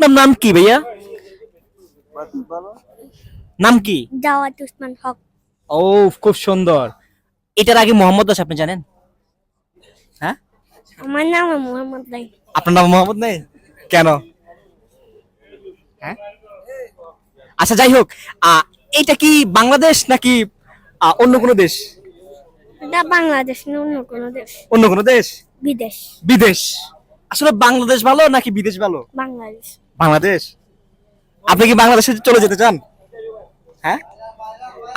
আপনার নাম কি ভাইয়া? নাম কি? জাওয়াত উসমান হক। ও খুব সুন্দর। এটার আগে মোহাম্মদ দাস আপনি জানেন? হ্যাঁ? আমার নাম মোহাম্মদ নাই আপনার নাম মোহাম্মদ নেই? কেন? হ্যাঁ? আচ্ছা যাই হোক আহ, এটা কি বাংলাদেশ নাকি অন্য কোনো দেশ? এটা বাংলাদেশ না অন্য কোনো দেশ। অন্য কোনো দেশ? বিদেশ। বিদেশ। আসলে বাংলাদেশ ভালো নাকি বিদেশ ভালো? বাংলাদেশ। বাংলাদেশ? আপনি কি বাংলাদেশে চলে যেতে চান? হ্যাঁ?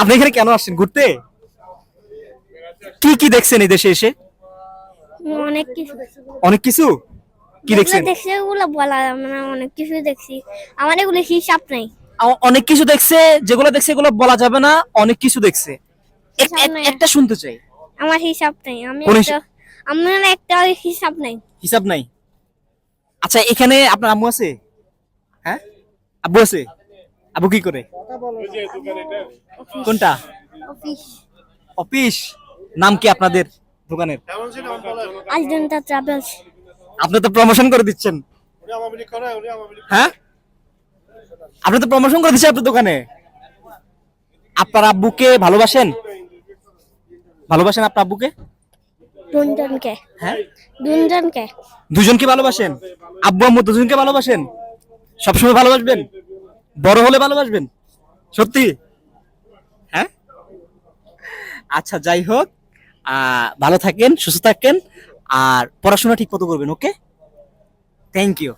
আপনি এখানে কেন আসছেন? ঘুরতে? কি কি দেখছেন এই দেশে এসে? অনেক কিছু অনেক কিছু? কি দেখছেন? দেখছি ওগুলো বলা যাবে না অনেক কিছু দেখছি। আমার এগুলো হিসাব নাই। অনেক কিছু দেখছে যেগুলো দেখছে এগুলো বলা যাবে না অনেক কিছু দেখছে। একটা শুনতে চাই। আমার হিসাব নাই। আমি? আমার একটা হিসাব নাই। হিসাব নাই? আচ্ছা এখানে আপনার আম্মু আছে? হ্যাঁ? আব্বু আছে? আব্বু কি করে? কোনটা? অফিস। নাম কি আপনাদের দোকানের? ট্রাভেলস আপনি তো প্রমোশন করে দিচ্ছেন। হ্যাঁ? আপনি তো প্রমোশন করে দিচ্ছেন আপনার দোকানে? আপনার আব্বুকে ভালোবাসেন? ভালোবাসেন আপনার আব্বুকে? দুজনকে। হ্যাঁ? দুজনকে। দুজনকে ভালোবাসেন? আব্বু আম্মু দুজনকে ভালোবাসেন? সবসময় ভালোবাসবেন? বড় হলে ভালোবাসবেন? সত্যি? হ্যাঁ? আচ্ছা যাই হোক ভালো থাকেন, সুস্থ থাকেন, আর পড়াশোনা ঠিক মতো করবেন, ওকে? Thank you